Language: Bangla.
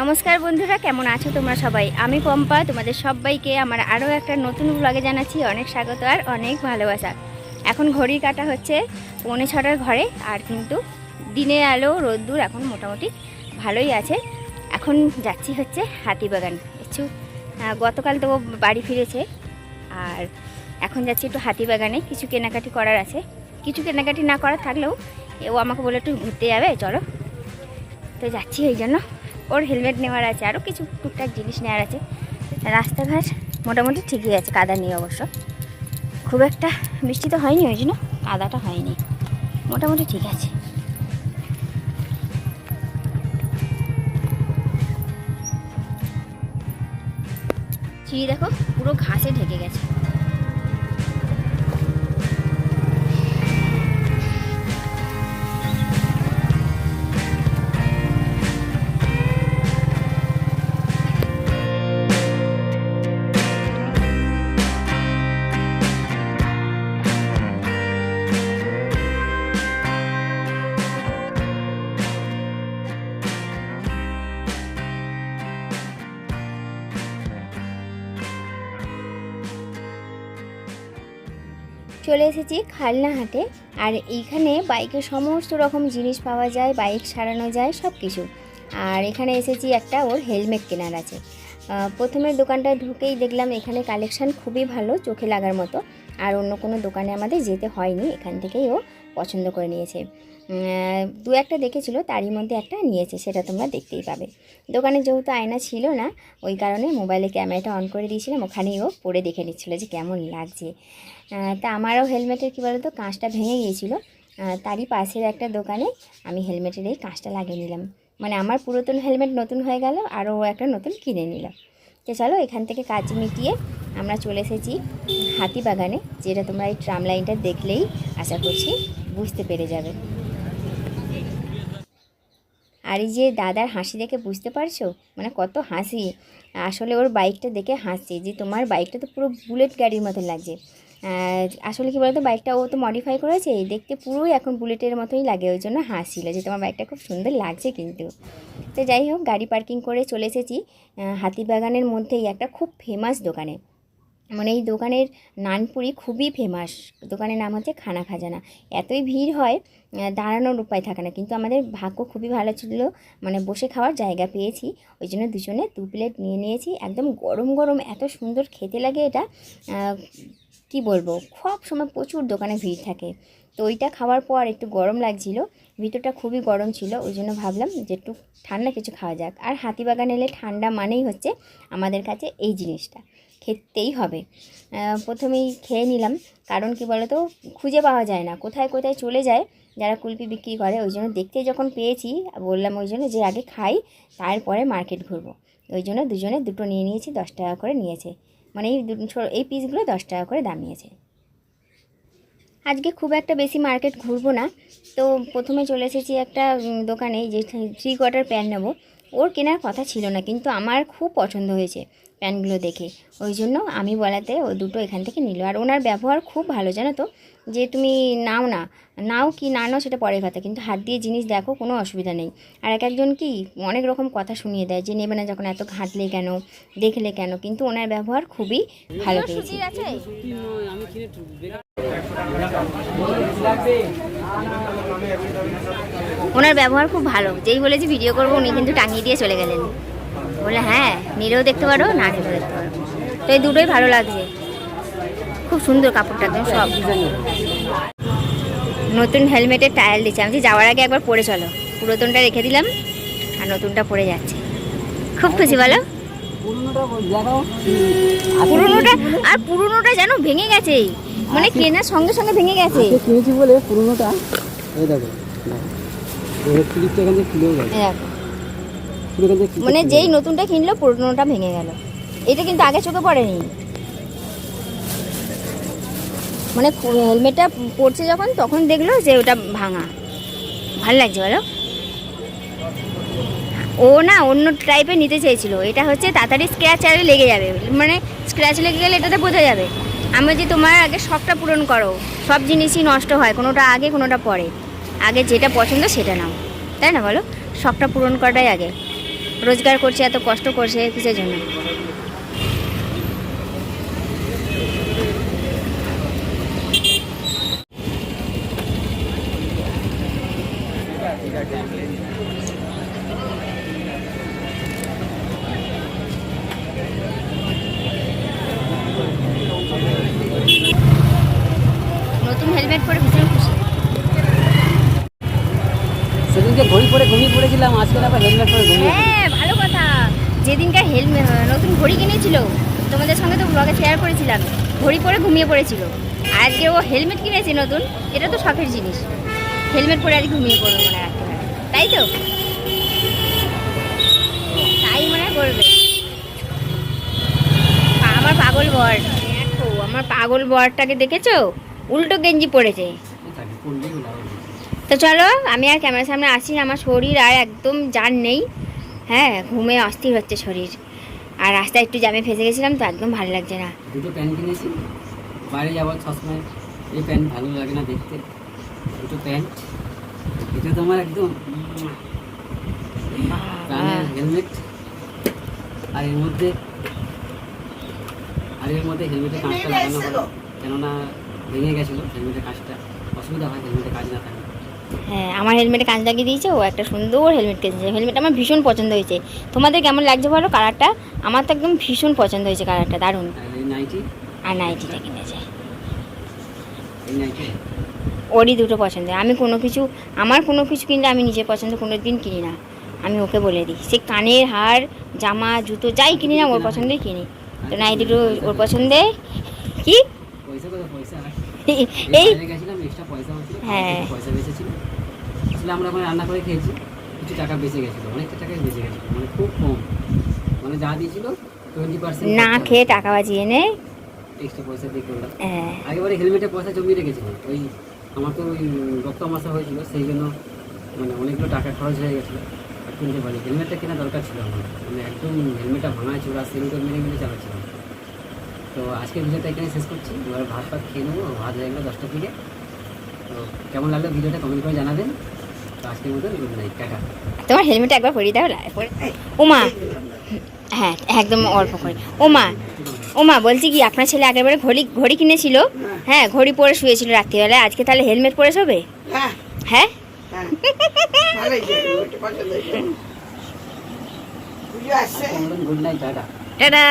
নমস্কার বন্ধুরা, কেমন আছো তোমরা সবাই? আমি পম্পা, তোমাদের সবাইকে আমার আরও একটা নতুন ব্লগে জানাচ্ছি অনেক স্বাগত আর অনেক ভালোবাসা। এখন ঘড়ি কাটা হচ্ছে পৌনে ছটার ঘরে আর কিন্তু দিনে আলো, রোদ্দুর এখন মোটামুটি ভালোই আছে। এখন যাচ্ছি হচ্ছে হাতিবাগান একটু গতকাল তো বাড়ি ফিরেছে আর এখন যাচ্ছি একটু হাতিবাগানে কিছু কেনাকাটি করার আছে। কিছু কেনাকাটি না করার থাকলেও ও আমাকে বলে একটু ঘুরতে যাবে, চলো। তো যাচ্ছি এই জন্য। ওর হেলমেট নেওয়ার আছে আরও কিছু টুকটাক জিনিস নেওয়ার আছে। রাস্তাঘাট মোটামুটি ঠিকই আছে, কাদা নিয়ে অবশ্য। খুব একটা বৃষ্টি তো হয়নি ওই জন্য কাদাটা হয়নি। মোটামুটি ঠিক আছে। চিড়ি দেখো, পুরো ঘাসে ঢেকে গেছে। চলে এসেছি খালনা হাটে। আর এইখানে বাইকের সমস্ত রকম জিনিস পাওয়া যায়, বাইক সারানো যায় সব কিছু আর এখানে এসেছি একটা ওর হেলমেট কেনার আছে। প্রথমে দোকানটা ঢুকেই দেখলাম এখানে কালেকশান খুবই ভালো, চোখে লাগার মতো। আর অন্য কোনো দোকানে আমাদের যেতে হয়নি, এখান থেকেই ও পছন্দ করে নিয়েছে। দু একটা দেখেছিল, তারই মধ্যে একটা নিয়েছে, সেটা তোমরা দেখতেই পাবে। দোকানে যেহেতু আয়না ছিল না, ওই কারণে মোবাইলে ক্যামেরাটা অন করে দিয়েছিলাম, ওখানেই ও পরে দেখে নিচ্ছিলো যে কেমন লাগছে। তা আমারও হেলমেটের, কী বলতো, কাঁচটা ভেঙে গিয়েছিল। তারই পাশের একটা দোকানে আমি হেলমেটের এই কাঁচটা লাগিয়ে নিলাম। মানে আমার পুরাতন হেলমেট নতুন হয়ে গেল, আর ও একটা নতুন কিনে নিল। তো চলো, এখান থেকে কাজ মিটিয়ে আমরা চলে এসেছি হাতিবাগানে, যেটা তোমরা এই ট্রাম লাইনটা দেখলেই আশা করছি বুঝতে পেরে যাবে। আর এই যে দাদার হাসি দেখে বুঝতে পারছ? মানে কত হাসি। আসলে ওর বাইকটা দেখে হাসছে যে তোমার বাইকটা তো পুরো বুলেট গাড়ির মতো লাগছে। আসলে কি বলতো বাইকটা ও তো মডিফাই করেছে দেখতে পুরোই এখন বুলেটের মতোই লাগে, ওই জন্য হাসছিল যে তোমার বাইকটা খুব সুন্দর লাগছে কিন্তু। তো যাই হোক, গাড়ি পার্কিং করে চলে এসেছি হাতিবাগানের মধ্যেই একটা খুব ফেমাস দোকানে। মানে এই দোকানের নানপুরি খুবই ফেমাস দোকানের নাম হচ্ছে খানা খাজানা। এতই ভিড় হয় দাঁড়ানোর উপায় থাকে না। কিন্তু আমাদের ভাগ্য খুবই ভালো ছিল মানে বসে খাওয়ার জায়গা পেয়েছি। ওই জন্য দুজনে দু প্লেট নিয়ে নিয়েছি। একদম গরম গরম, এত সুন্দর খেতে লাগে এটা। কি বলব? সব সময় প্রচুর দোকানে ভিড় থাকে। তো ওইটা খাওয়ার পর একটু গরম লাগছিল। ভিতরটা খুবই গরম ছিল। ওই জন্য ভাবলাম যে একটু ঠান্ডা কিছু খাওয়া যাক। আর হাতিবাগান এলে ঠান্ডা মানেই হচ্ছে আমাদের কাছে এই জিনিসটা। খেতেই হবে। প্রথমেই খেয়ে নিলাম। কারণ কি বলতো? খুঁজে পাওয়া যায় না। কোথায় কোথায় চলে যায়? যারা কুলপি বিক্রি করে, ওই জন্য দেখতে যখন পেয়েছি, বললাম ওই জন্য যে আগে খাই, তারপরে মার্কেট ঘুরবো। ওই জন্য দুজনে দুটো নিয়ে নিয়েছি, দশ টাকা করে নিয়েছে। মানে এই এই পিসগুলো দশ টাকা করে দাম নিয়েছে। আজকে খুব একটা বেশি মার্কেট ঘুরবো না। তো প্রথমে চলে এসেছি একটা দোকানে যে থ্রি কোয়ার্টার প্যান্ট নেব। ওর কেনার কথা ছিল না কিন্তু আমার খুব পছন্দ হয়েছে প্যান্টগুলো দেখে। ওই জন্য আমি বলাতে ও দুটো এখান থেকে নিল। আর ওনার ব্যবহার খুব ভালো জানো তো? যে তুমি নাও না নাও কি না নাও সেটা পরের কথা কিন্তু হাত দিয়ে জিনিস দেখো কোনো অসুবিধা নেই। আর এক একজন কি অনেক রকম কথা শুনিয়ে দেয় যে নেবে না যখন এত ঘাঁটলে কেন দেখলে কেন কিন্তু ওনার ব্যবহার খুবই ভালো পেয়েছি। আছে? ওনার ব্যবহার খুব ভালো। যেই বলেছি ভিডিও করব উনি কিন্তু টাঙিয়ে দিয়ে চলে গেলেন। বলে হ্যাঁ নিলেও দেখতে পারো না নিলেও দেখতে পারো। তো এই দুটোই ভালো লাগছে। খুব সুন্দর কাপড়টা একদম সব। নতুন হেলমেটের টায়ার দিচ্ছে। আমি যাওয়ার আগে একবার পরে চলো। পুরাতনটা রেখে দিলাম আর নতুনটা পরে যাচ্ছে। খুব খুশি বলো? পুরোনোটা আর পুরোনোটা যেন ভেঙে গেছে মানে কেনার সঙ্গে সঙ্গে ভেঙে গেছে। কিনেছি বলে পুরোনোটা। এই দেখো। মানে যেই নতুনটা কিনলো পুরনোটা ভেঙে গেল। এটা কিন্তু আগে চোখে পড়েনি। মানে হেলমেটটা পড়ছে যখন তখন দেখল যে ওটা ভাঙা। ভালো লাগছে বলো। ও না অন্য টাইপের নিতে চেয়েছিল। এটা হচ্ছে তাড়াতাড়ি স্ক্র্যাচ আরে লেগে যাবে। মানে স্ক্র্যাচ লেগে গেলে এটাতে বোঝা যাবে। আমি যে তোমার আগে শখটা পূরণ করো। সব জিনিসই নষ্ট হয়। কোনোটা আগে কোনোটা পরে। আগে যেটা পছন্দ সেটা নাও। তাই না বলো? শখটা পূরণ করাটাই আগে। রোজগার করছে, এত কষ্ট করছে, কিসের জন্য নতুন হেলমেট পরে ভীষণ খুশি সেদিনকে ঘড়ি পরে ঘুমিয়ে পড়েছিলাম আজকে আবার হেলমেট পরে ঘুমিয়ে হ্যাঁ ভালো কথা। যেদিনকার হেলমেট নতুন ঘড়ি কিনেছিল তোমাদের সঙ্গে তো ব্লগে শেয়ার করেছিলাম ঘড়ি পরে ঘুমিয়ে পড়েছিল। আজকে ও হেলমেট কিনেছে নতুন এটা তো শখের জিনিস। হেলমেট পরে আজ ঘুমিয়ে পড়বে মনে হয় রাত্রিবেলা তাই তো? তাই মনে হয় করবে আমার পাগল বর। দেখো আমার পাগল বরটাকে দেখেছ? উল্টো গেঞ্জি পড়েছে তো চলো আমি আর ক্যামেরার সামনে আসি আমার শরীর আর একদম জান নেই। হ্যাঁ ঘুমে অস্থির হচ্ছে শরীর। আর রাস্তায় একটু জামে ফেসে গেছিলাম তো একদম ভালো লাগছে না। দুটো প্যান্ট কিনেছি বাইরে যাওয়ার সবসময় এই প্যান্ট ভালো লাগে না দেখতে দুটো প্যান্ট। এটা তোমার একদম হেলমেট। আর এর মধ্যে আর এর মধ্যে হেলমেটের কাঁচটা লাগানো হলো কেননা ভেঙে গেছিল হেলমেটের কাঁচটা। অসুবিধা হয় হেলমেটের কাজ না থাকে হ্যাঁ আমার হেলমেটে কাজ লাগিয়ে দিয়েছে ও একটা সুন্দর হেলমেট কিনেছে হেলমেট আমার ভীষণ পছন্দ হয়েছে। তোমাদের কেমন লাগছে বলো? কালারটা আমার তো একদম ভীষণ পছন্দ হয়েছে কালারটা দারুণ। আর নাইটিটা কিনেছে। ওরই দুটো পছন্দ। আমি কোনো কিছু আমার কোনো কিছু কিনলে আমি নিজের পছন্দ কোনো দিন কিনি না। আমি ওকে বলে দিই সে কানের হার জামা জুতো যাই কিনি না ওর পছন্দেই কিনি। তো নাই দুটো ওর পছন্দে। কি? এই এই গেছিলাম এক্সট্রা পয়সা হচ্ছিল হ্যাঁ। পয়সা বেঁচেছিল। আসলে আমরা ওখানে রান্না করে খেয়েছি কিছু টাকা বেঁচে গেছিল অনেকটা টাকাই বেঁচে গেছিল মানে খুব কম। মানে যা দিয়েছিল টোয়েন্টি পার্সেন্ট না খেয়ে টাকা বাজিয়ে নে। এক্সট্রা পয়সা দিয়ে করলাম। হ্যাঁ, আগেবারে হেলমেটে পয়সা জমিয়ে রেখেছিলাম ওই আমার তো ওই রক্ত আমাশা হয়েছিল সেই জন্য মানে অনেকগুলো টাকা খরচ হয়ে গেছিল। কিনতে পারি হেলমেটটা কেনা দরকার ছিল আমার। মানে একদম হেলমেটটা ভাঙা ছিল আর সেলুটো মেরে মেরে চালাচ্ছিলাম। তো আজকে ভিডিওটা এখানে শেষ করছি। এবার ভাত ভাত খেয়ে নেব ভাত হয়ে গেলো দশটার দিকে তো কেমন লাগল ভিডিওটা কমেন্ট করে জানাবেন। তো আজকের মতো গুড নাইট টাটা। তোমার হেলমেট একবার পরিয়ে দাও ওমা হ্যাঁ একদম অল্প করে। ওমা ওমা বলছি কি আপনার ছেলে আগেরবারে ঘড়ি ঘড়ি কিনেছিল? হ্যাঁ ঘড়ি পরে শুয়েছিল রাত্রিবেলায়। আজকে তাহলে হেলমেট পরে শোবে? হ্যাঁ। হ্যাঁ? হ্যাঁ। টাটা। টাটা।